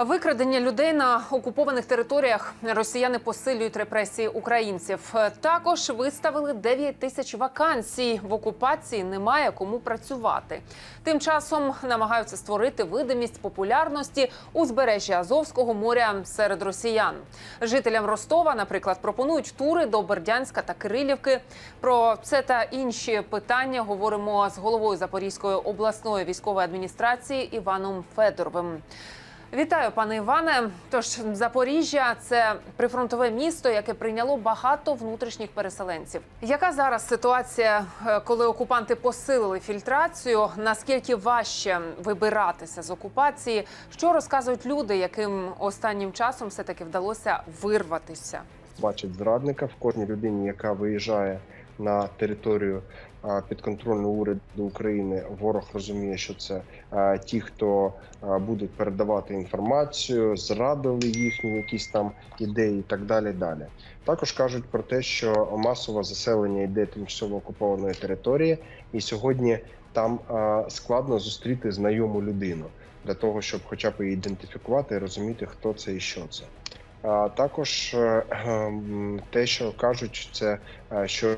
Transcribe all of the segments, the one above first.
Викрадення людей на окупованих територіях росіяни посилюють репресії українців. Також виставили 9 тисяч вакансій. В окупації немає кому працювати. Тим часом намагаються створити видимість популярності узбережжя Азовського моря серед росіян. Жителям Ростова, наприклад, пропонують тури до Бердянська та Кирилівки. Про це та інші питання говоримо з головою Запорізької обласної військової адміністрації Іваном Федоровим. Вітаю, пане Іване. Тож Запоріжжя це прифронтове місто, яке прийняло багато внутрішніх переселенців. Яка зараз ситуація, е, коли окупанти посилили фільтрацію? Наскільки важче вибиратися з окупації? Що розказують люди, яким останнім часом все таки вдалося вирватися? бачить зрадника в кожній людині, яка виїжджає на територію а, підконтрольну уряду України. Ворог розуміє, що це ті, хто будуть передавати інформацію, зрадили їхні якісь там ідеї, і так далі. Далі також кажуть про те, що масове заселення йде тимчасово окупованої території, і сьогодні там складно зустріти знайому людину для того, щоб, хоча б ідентифікувати і розуміти, хто це і що це. Також е, ем, те, що кажуть, це е, що е,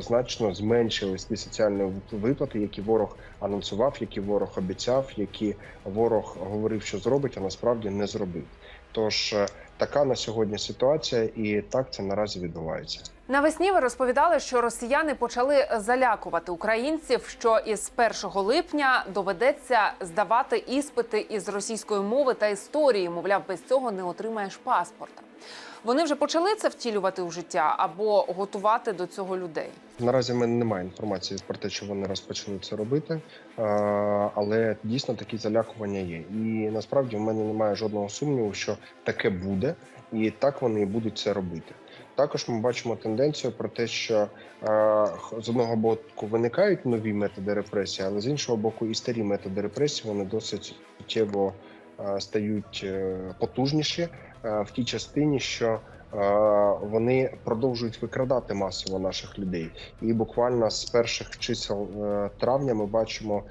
значно зменшились ті соціальні виплати, які ворог анонсував, які ворог обіцяв, які ворог говорив, що зробить, а насправді не зробив. Тож така на сьогодні ситуація, і так це наразі відбувається. Навесні ви розповідали, що росіяни почали залякувати українців, що із 1 липня доведеться здавати іспити із російської мови та історії. Мовляв, без цього не отримаєш паспорта. Вони вже почали це втілювати у життя або готувати до цього людей. Наразі в мене немає інформації про те, що вони розпочали це робити, але дійсно такі залякування є. І насправді в мене немає жодного сумніву, що таке буде, і так вони і будуть це робити. Також ми бачимо тенденцію про те, що е, з одного боку виникають нові методи репресії, але з іншого боку, і старі методи репресії вони досить суттєво е, стають е, потужніші в тій частині, що вони продовжують викрадати масово наших людей. І буквально з перших чисел травня ми бачимо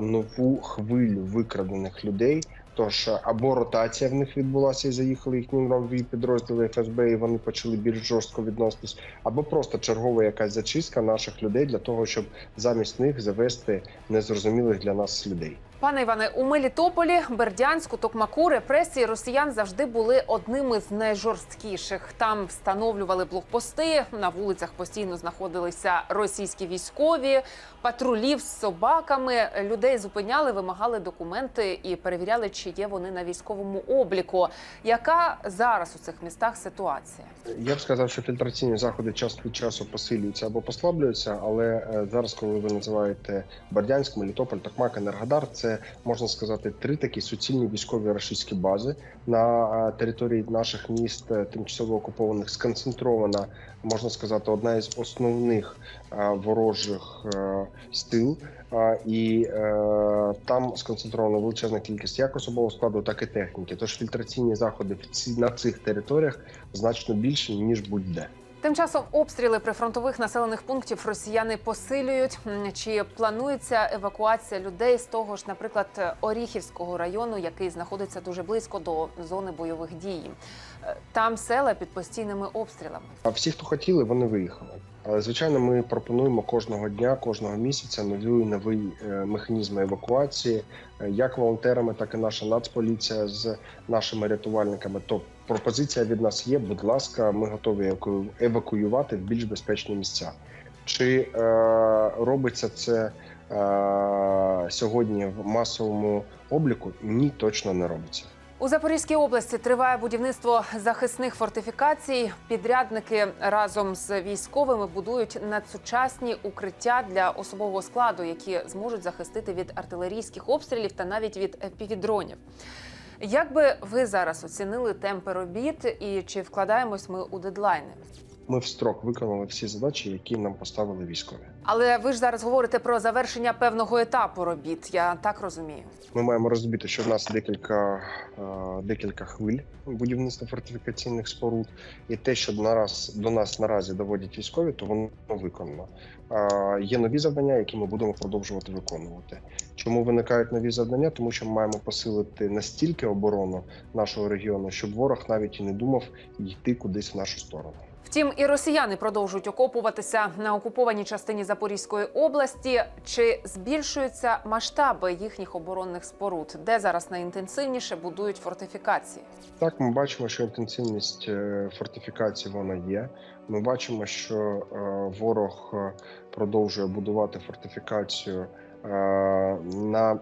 нову хвилю викрадених людей. Тож е, або ротація в них відбулася і заїхали їхні нові підрозділи ФСБ, і вони почали більш жорстко відноситись, або просто чергова якась зачистка наших людей для того, щоб замість них завести незрозумілих для нас людей. Пане Іване, у Мелітополі, Бердянську, Токмаку репресії росіян завжди були одними з найжорсткіших. Там встановлювали блокпости. На вулицях постійно знаходилися російські військові, патрулів з собаками. Людей зупиняли, вимагали документи і перевіряли, чи є вони на військовому обліку. Яка зараз у цих містах ситуація? Я б сказав, що фільтраційні заходи час від часу посилюються або послаблюються, але е, зараз, коли ви називаєте Бердянськ, Мелітополь, Токмак, Енергодар, це можна сказати три такі суцільні військові рашистські бази на е, території наших міст, е, тимчасово окупованих, сконцентрована, можна сказати, одна із основних е, ворожих. А, І там сконцентрована величезна кількість як особового складу, так і техніки. Тож фільтраційні заходи на цих територіях значно більші ніж будь-де. Тим часом обстріли прифронтових населених пунктів росіяни посилюють. Чи планується евакуація людей з того ж, наприклад, Оріхівського району, який знаходиться дуже близько до зони бойових дій? Е, Там села під постійними обстрілами. А всі, хто хотіли, вони виїхали. Але звичайно, ми пропонуємо кожного дня, кожного місяця нові нові е, механізми евакуації, е, як волонтерами, так і наша нацполіція з нашими рятувальниками. То пропозиція від нас є. Будь ласка, ми готові еваку- евакуювати в більш безпечні місця. Чи е, робиться це е, сьогодні в масовому обліку? Ні, точно не робиться. У Запорізькій області триває будівництво захисних фортифікацій. Підрядники разом з військовими будують надсучасні укриття для особового складу, які зможуть захистити від артилерійських обстрілів та навіть від півдронів. Як би ви зараз оцінили темпи робіт і чи вкладаємось ми у дедлайни? Ми в строк виконали всі задачі, які нам поставили військові. Але ви ж зараз говорите про завершення певного етапу робіт. Я так розумію. Ми маємо розуміти, що в нас декілька, е, декілька хвиль будівництва фортифікаційних споруд, і те, що нараз до нас наразі доводять військові, то воно виконано. Є нові завдання, які ми будемо продовжувати виконувати. Чому виникають нові завдання? Тому що ми маємо посилити настільки оборону нашого регіону, щоб ворог навіть і не думав йти кудись в нашу сторону. Втім, і росіяни продовжують окопуватися на окупованій частині Запорізької області. Чи збільшуються масштаби їхніх оборонних споруд, де зараз найінтенсивніше будують фортифікації? Так, ми бачимо, що інтенсивність е, фортифікацій вона є. Ми бачимо, що е, ворог е, продовжує будувати фортифікацію на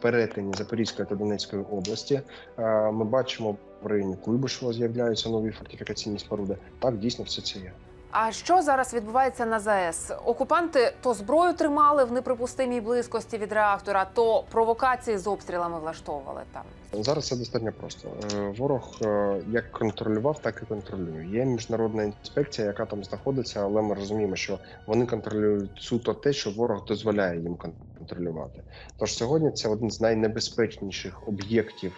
перетині Запорізької та Донецької області. Ми бачимо в районі Куйбишева з'являються нові фортифікаційні споруди. Так, дійсно, все це є. А що зараз відбувається на ЗАЕС? Окупанти то зброю тримали в неприпустимій близькості від реактора, то провокації з обстрілами влаштовували там. Зараз все достатньо просто. Е, Ворог е, як контролював, так і контролює. Є міжнародна інспекція, яка там знаходиться, але ми розуміємо, що вони контролюють суто те, що ворог дозволяє їм контролювати. Тож сьогодні це один з найнебезпечніших об'єктів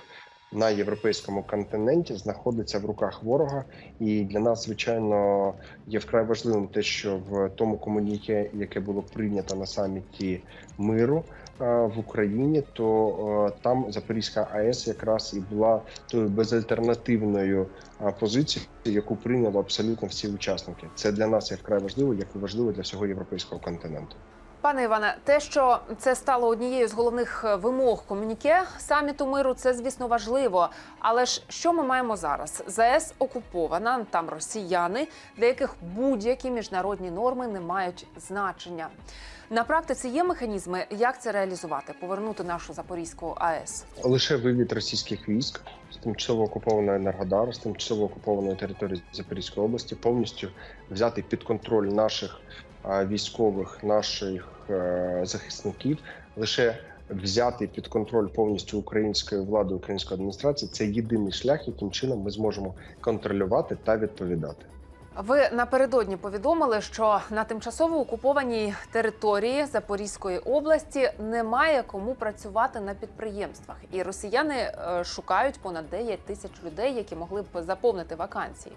на європейському континенті, знаходиться в руках ворога. І для нас, звичайно, є вкрай важливим те, що в тому комуніке, яке було прийнято на саміті миру е, в Україні, то е, там Запорізька АЕС якраз і була тою безальтернативною е, позицією, яку прийняли абсолютно всі учасники. Це для нас є вкрай важливо, як і важливо для всього європейського континенту. Пане Іване, те, що це стало однією з головних е, вимог комюніке саміту миру, це звісно важливо. Але ж що ми маємо зараз? ЗАЕС окупована, там росіяни, для яких будь-які міжнародні норми не мають значення. На практиці є механізми, як це реалізувати, повернути нашу Запорізьку АЕС. Лише вивід російських військ з тимчасово окупованої Енергодару, з тимчасово окупованої території Запорізької області, повністю взяти під контроль наших військових, наших е, захисників, лише взяти під контроль повністю української влади, української адміністрації це єдиний шлях, яким чином ми зможемо контролювати та відповідати. Ви напередодні повідомили, що на тимчасово окупованій території Запорізької області немає кому працювати на підприємствах, і росіяни е, шукають понад 9 тисяч людей, які могли б заповнити вакансії.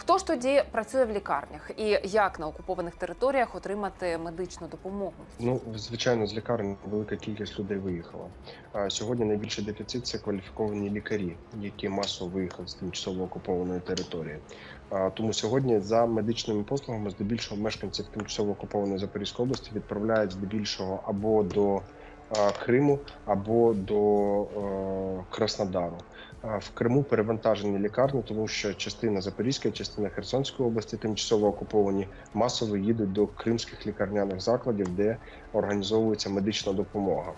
Хто ж тоді працює в лікарнях і як на окупованих територіях отримати медичну допомогу? Ну, звичайно, з лікарень велика кількість людей виїхала. А сьогодні найбільший дефіцит це кваліфіковані лікарі, які масово виїхали з тимчасово окупованої території. А, Тому сьогодні за медичними послугами здебільшого мешканців тимчасово окупованої Запорізької області відправляють здебільшого або до Криму, або до е, Краснодару. В Криму перевантажені лікарні, тому що частина Запорізької, частина Херсонської області тимчасово окуповані масово їдуть до кримських лікарняних закладів, де організовується медична допомога.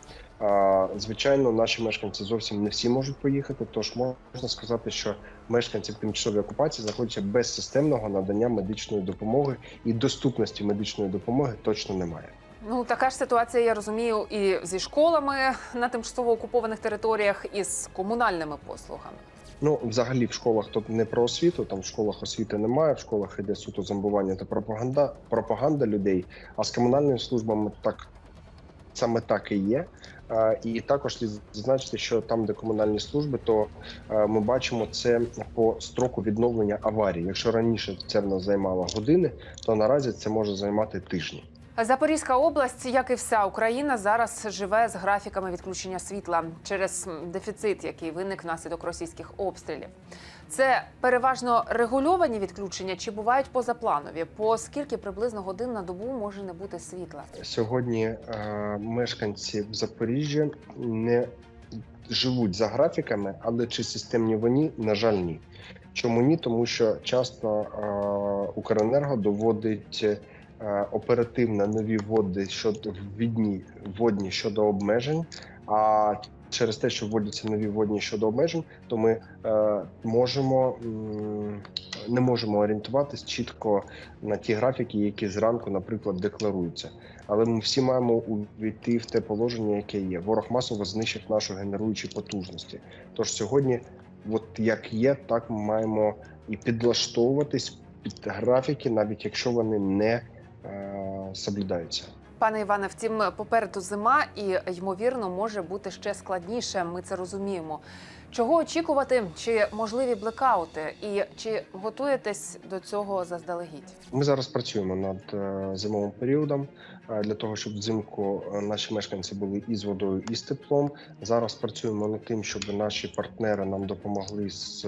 Звичайно, наші мешканці зовсім не всі можуть поїхати. Тож можна сказати, що мешканці в тимчасовій окупації знаходяться без системного надання медичної допомоги і доступності медичної допомоги точно немає. Ну така ж ситуація, я розумію, і зі школами на тимчасово окупованих територіях, і з комунальними послугами. Ну, взагалі, в школах тут не про освіту, там в школах освіти немає, в школах іде суто зомбування та пропаганда, пропаганда людей. А з комунальними службами так саме так і є. І також слід зазначити, що там, де комунальні служби, то е, ми бачимо це по строку відновлення аварії. Якщо раніше це в нас займало години, то наразі це може займати тижні. Запорізька область, як і вся Україна, зараз живе з графіками відключення світла через дефіцит, який виник внаслідок російських обстрілів. Це переважно регульовані відключення чи бувають позапланові? По скільки приблизно годин на добу може не бути світла? Сьогодні е, мешканці в Запоріжжі не живуть за графіками, але чи системні вони, на жаль, ні. Чому ні? Тому що часто е, Укренерго доводить оперативно нові води щодо відні водні щодо обмежень. А через те, що вводяться нові водні щодо обмежень, то ми е, можемо не можемо орієнтуватись чітко на ті графіки, які зранку, наприклад, декларуються. Але ми всі маємо увійти в те положення, яке є. Ворог масово знищив нашу генеруючі потужності. Тож сьогодні, от як є, так ми маємо і підлаштовуватись під графіки, навіть якщо вони не е, соблюдаються. Пане Іване, втім, попереду зима і ймовірно може бути ще складніше. Ми це розуміємо. Чого очікувати? Чи можливі блекаути? І чи готуєтесь до цього заздалегідь? Ми зараз працюємо над е, зимовим періодом е, для того, щоб взимку е, наші мешканці були і з водою, і з теплом. Зараз працюємо над тим, щоб наші партнери нам допомогли з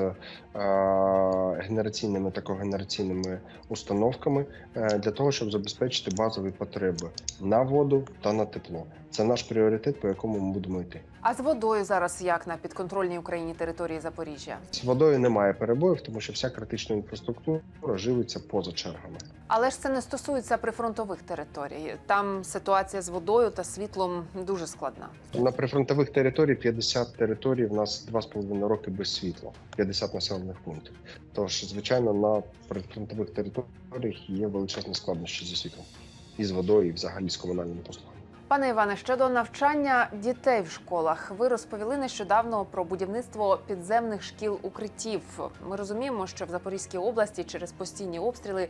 генераційними та когенераційними установками для того, щоб забезпечити базові потреби на воду та на тепло. Це наш пріоритет, по якому ми будемо йти. А з водою зараз як на підконтрольній Україні території Запоріжжя? З водою немає перебоїв, тому що вся критична інфраструктура живиться поза чергами. Але ж це не стосується прифронтових територій. Там ситуація з водою та світлом дуже складна. На прифронтових територіях 50 територій в нас 2,5 роки без світла, 50 населених пунктів. Тож, звичайно, на прифронтових територіях є величезні складнощі зі світлом і з водою, і взагалі з комунальними послугами. Пане Іване, щодо навчання дітей в школах, ви розповіли нещодавно про будівництво підземних шкіл укриттів. Ми розуміємо, що в Запорізькій області через постійні обстріли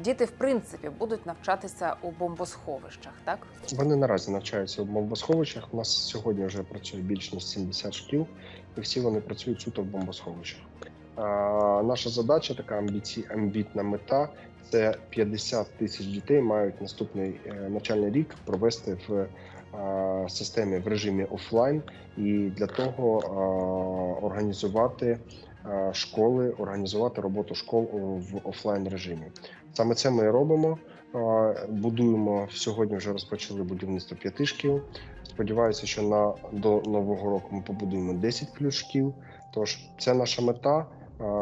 діти в принципі будуть навчатися у бомбосховищах. Так Вони наразі навчаються в бомбосховищах. У нас сьогодні вже працює більш ніж 70 шкіл, і всі вони працюють суто в бомбосховищах. Наша задача, така амбітна мета. Це 50 тисяч дітей мають наступний е, навчальний рік провести в е, системі в режимі офлайн, і для того організувати школи, організувати роботу школ в офлайн режимі. Саме це ми робимо. Будуємо сьогодні. Вже розпочали будівництво п'яти шкіл. Сподіваюся, що на до нового року ми побудуємо 10 плюс шкіл. Тож це наша мета.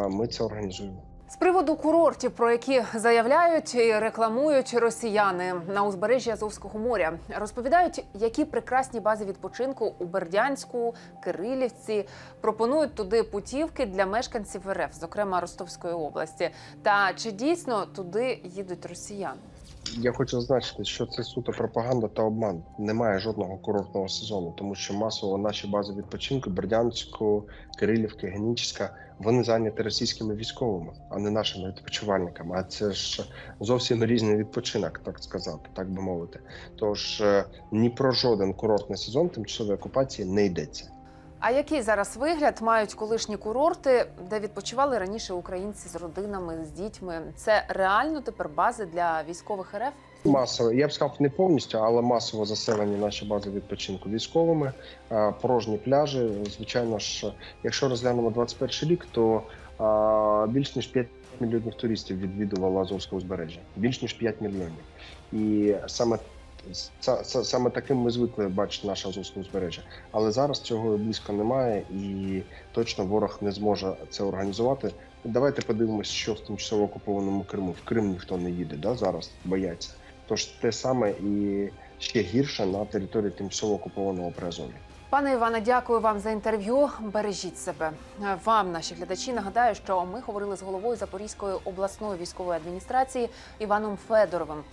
Ми це організуємо. з приводу курортів, про які заявляють і рекламують росіяни на узбережжі Азовського моря, розповідають, які прекрасні бази відпочинку у Бердянську, Кирилівці пропонують туди путівки для мешканців РФ, зокрема Ростовської області. Та чи дійсно туди їдуть росіяни? Я хочу зазначити, що це суто пропаганда та обман. Немає жодного курортного сезону, тому що масово наші бази відпочинку Бердянську, Кирилівки, Генічеська, вони зайняті російськими військовими, а не нашими відпочивальниками. А це ж зовсім різний відпочинок, так сказати, так би мовити. Тож е, ні про жоден курортний сезон тимчасової окупації не йдеться. А який зараз вигляд мають колишні курорти, де відпочивали раніше українці з родинами, з дітьми? Це реально тепер бази для військових РФ? Масово, я б сказав, не повністю, але масово заселені наші бази відпочинку військовими, порожні пляжі. Звичайно ж, якщо розглянемо 21 рік, то більш ніж 5 мільйонів туристів відвідувало Азовське узбережжя. Більш ніж 5 мільйонів. І саме са- са- саме таким ми звикли бачити наше Азовське узбережжя. Але зараз цього близько немає, і точно ворог не зможе це організувати. Давайте подивимося, що в тимчасово окупованому Криму. В Крим ніхто не їде, да, зараз бояться. Тож те саме і ще гірше на території тимчасово окупованого Приазов'я. Пане Іване, дякую вам за інтерв'ю. Бережіть себе. Вам, наші глядачі, нагадаю, що ми говорили з головою Запорізької обласної військової адміністрації Іваном Федоровим.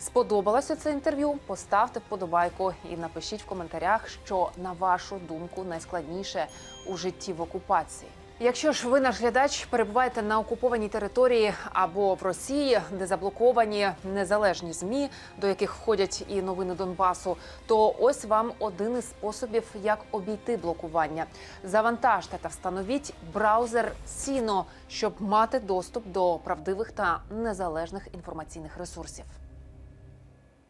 Сподобалося це інтерв'ю? Поставте вподобайку і напишіть в коментарях, що на вашу думку найскладніше у житті в окупації. Якщо ж ви наш глядач перебуваєте на окупованій території або в Росії, де заблоковані незалежні змі, до яких входять і новини Донбасу, то ось вам один із способів, як обійти блокування. Завантажте та встановіть браузер Сіно, щоб мати доступ до правдивих та незалежних інформаційних ресурсів.